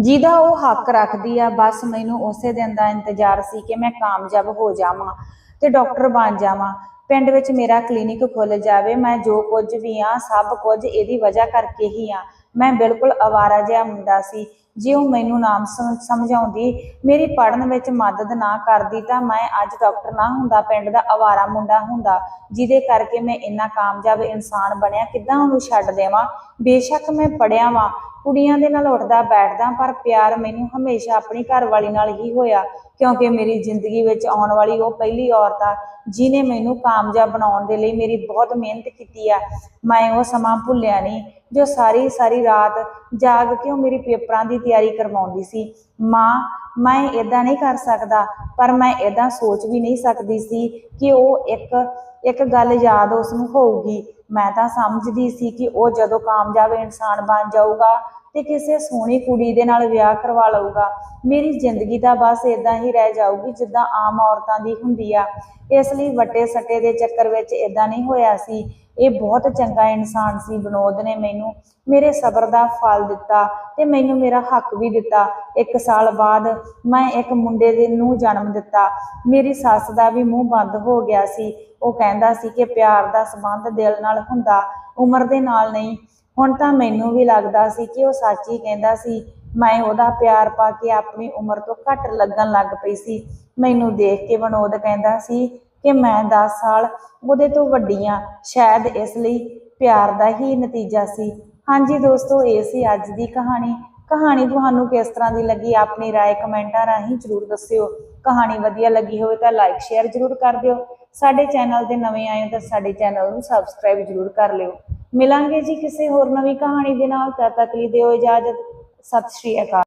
ਜਿਹਦਾ ਉਹ ਹੱਕ ਰੱਖਦੀ ਆ, ਬਸ ਮੈਨੂੰ ਉਸੇ ਦਿਨ ਦਾ ਇੰਤਜ਼ਾਰ ਸੀ ਕਿ ਮੈਂ ਕਾਮਯਾਬ ਹੋ ਜਾਵਾਂ ਤੇ ਡਾਕਟਰ ਬਣ ਜਾਵਾਂ। ਪਿੰਡ ਵਿੱਚ ਮੇਰਾ ਕਲੀਨਿਕ ਖੁੱਲ ਜਾਵੇ, ਮੈਂ ਜੋ ਕੁਝ ਵੀ ਆ ਸਭ ਕੁਝ ਇਹਦੀ ਵਜ੍ਹਾ ਕਰਕੇ ਹੀ ਆ ਮੈਂ ਬਿਲਕੁਲ ਅਵਾਰਾ ਜਿਹਾ ਮੁੰਡਾ ਸੀ। ਜੇ ਉਹ ਮੈਨੂੰ ਨਾਮ ਸਮ- ਸਮਝਾਉਂਦੀ, ਮੇਰੀ ਪੜਨ ਵਿੱਚ ਮਦਦ ਨਾ ਕਰਦੀ ਤਾਂ ਮੈਂ ਅੱਜ ਡਾਕਟਰ ਨਾ ਹੁੰਦਾ, ਪਿੰਡ ਦਾ ਅਵਾਰਾ ਮੁੰਡਾ ਹੁੰਦਾ, ਜਿਹਦੇ ਕਰਕੇ ਮੈਂ ਇੰਨਾ ਕਾਮਯਾਬ ਇਨਸਾਨ ਬਣਿਆ, ਕਿੱਦਾਂ ਉਹਨੂੰ ਛੱਡ ਦੇਵਾਂ? ਬੇਸ਼ੱਕ ਮੈਂ ਪੜਿਆ ਵਾਂ, ਕੁੜੀਆਂ ਦੇ ਨਾਲ ਉੱਠਦਾ ਬੈਠਦਾ, ਪਰ ਪਿਆਰ ਮੈਨੂੰ ਹਮੇਸ਼ਾ ਆਪਣੀ ਘਰ ਵਾਲੀ ਨਾਲ ਹੀ ਹੋਇਆ, ਕਿਉਂਕਿ ਮੇਰੀ ਜ਼ਿੰਦਗੀ ਵਿੱਚ ਆਉਣ ਵਾਲੀ ਉਹ ਪਹਿਲੀ ਔਰਤ ਆ ਜਿਨੇ ਮੈਨੂੰ ਕਾਮਯਾਬ ਬਣਾਉਣ ਦੇ ਲਈ ਮੇਰੀ ਬਹੁਤ ਮਿਹਨਤ ਕੀਤੀ ਆ। ਮੈਂ ਉਹ ਸਮਾਂ ਭੁੱਲਿਆ ਨਹੀਂ, ਜੋ ਸਾਰੀ ਸਾਰੀ ਰਾਤ ਜਾਗ ਕੇ ਉਹ ਮੇਰੀ ਪੇਪਰਾਂ ਦੀ ਤਿਆਰੀ ਕਰਵਾਉਂਦੀ ਸੀ। ਮਾਂ, ਮੈਂ ਇਦਾਂ ਨਹੀਂ ਕਰ ਸਕਦਾ, ਪਰ ਮੈਂ ਇਦਾਂ ਸੋਚ ਵੀ ਨਹੀਂ ਸਕਦੀ ਸੀ ਕਿ ਉਹ ਇੱਕ ਇੱਕ ਗੱਲ ਯਾਦ ਉਸ ਨੂੰ ਹੋਊਗੀ। ਮੈਂ ਤਾਂ ਸਮਝਦੀ ਸੀ ਕਿ ਉਹ ਜਦੋਂ ਕਾਮਯਾਬ ਇਨਸਾਨ ਬਣ ਜਾਊਗਾ ਤੇ ਕਿਸੇ ਸੋਹਣੀ ਕੁੜੀ ਦੇ ਨਾਲ ਵਿਆਹ ਕਰਵਾ ਲਊਗਾ। ਮੇਰੀ ਜ਼ਿੰਦਗੀ ਤਾਂ ਬਸ ਇਦਾਂ ਹੀ ਰਹਿ ਜਾਊਗੀ ਜਿੱਦਾਂ ਆਮ ਔਰਤਾਂ ਦੀ ਹੁੰਦੀ ਆ। ਇਸ ਲਈ ਵੱਟੇ ਸੱਟੇ ਦੇ ਚੱਕਰ ਵਿੱਚ ਇਦਾਂ ਨਹੀਂ ਹੋਇਆ ਸੀ। ਇਹ ਬਹੁਤ ਚੰਗਾ ਇਨਸਾਨ ਸੀ ਵਿਨੋਦ ਨੇ ਮੈਨੂੰ, ਮੇਰੇ ਸਬਰ ਦਾ ਫਲ ਦਿੱਤਾ ਤੇ ਮੈਨੂੰ ਮੇਰਾ ਹੱਕ ਵੀ ਦਿੱਤਾ। ਇੱਕ ਸਾਲ ਬਾਅਦ ਮੈਂ ਇੱਕ ਮੁੰਡੇ ਦੇ ਨੂੰ ਜਨਮ ਦਿੱਤਾ। ਮੇਰੀ ਸੱਸ ਦਾ ਵੀ ਮੂੰਹ ਬੰਦ ਹੋ ਗਿਆ ਸੀ। ਉਹ ਕਹਿੰਦਾ ਸੀ ਕਿ ਪਿਆਰ ਦਾ ਸੰਬੰਧ ਦਿਲ ਨਾਲ ਹੁੰਦਾ, ਉਮਰ ਦੇ ਨਾਲ ਨਹੀਂ। ਹੁਣ ਤਾਂ ਮੈਨੂੰ ਵੀ ਲੱਗਦਾ ਸੀ ਕਿ ਉਹ ਸੱਚ ਹੀ ਕਹਿੰਦਾ ਸੀ। ਮੈਂ ਉਹਦਾ ਪਿਆਰ ਪਾ ਕੇ ਆਪਣੀ ਉਮਰ ਤੋਂ ਘੱਟ ਲੱਗਣ ਲੱਗ ਪਈ ਸੀ। ਮੈਨੂੰ ਦੇਖ ਕੇ ਵਿਨੋਦ ਕਹਿੰਦਾ ਸੀ ਕਿ ਮੈਂ 10 ਸਾਲ ਉਹਦੇ ਤੋਂ ਵੱਡੀ ਹਾਂ ਸ਼ਾਇਦ ਇਸ ਲਈ ਪਿਆਰ ਦਾ ਹੀ ਨਤੀਜਾ ਸੀ ਹਾਂਜੀ ਦੋਸਤੋ ਇਹ ਸੀ ਅੱਜ ਦੀ ਕਹਾਣੀ ਕਹਾਣੀ ਤੁਹਾਨੂੰ ਕਿਸ ਤਰ੍ਹਾਂ ਦੀ ਲੱਗੀ ਆਪਣੀ رائے ਕਮੈਂਟਾਂ ਰਾਹੀਂ ਜਰੂਰ ਦੱਸਿਓ ਕਹਾਣੀ ਵਧੀਆ ਲੱਗੀ ਹੋਵੇ ਤਾਂ ਲਾਈਕ ਸ਼ੇਅਰ ਜਰੂਰ ਕਰ ਦਿਓ ਸਾਡੇ ਚੈਨਲ ਦੇ ਨਵੇਂ ਆਏ ਹੋ ਤਾਂ ਸਾਡੇ ਚੈਨਲ ਨੂੰ ਸਬਸਕ੍ਰਾਈਬ ਜਰੂਰ ਕਰ ਲਿਓ ਮਿਲਾਂਗੇ ਜੀ ਕਿਸੇ ਹੋਰ ਨਵੀਂ ਕਹਾਣੀ ਦੇ ਨਾਲ ਤਦ ਤੱਕ ਲਈ ਦਿਓ ਇਜਾਜ਼ਤ ਸਤਿ ਸ਼੍ਰੀ ਅਕਾਲ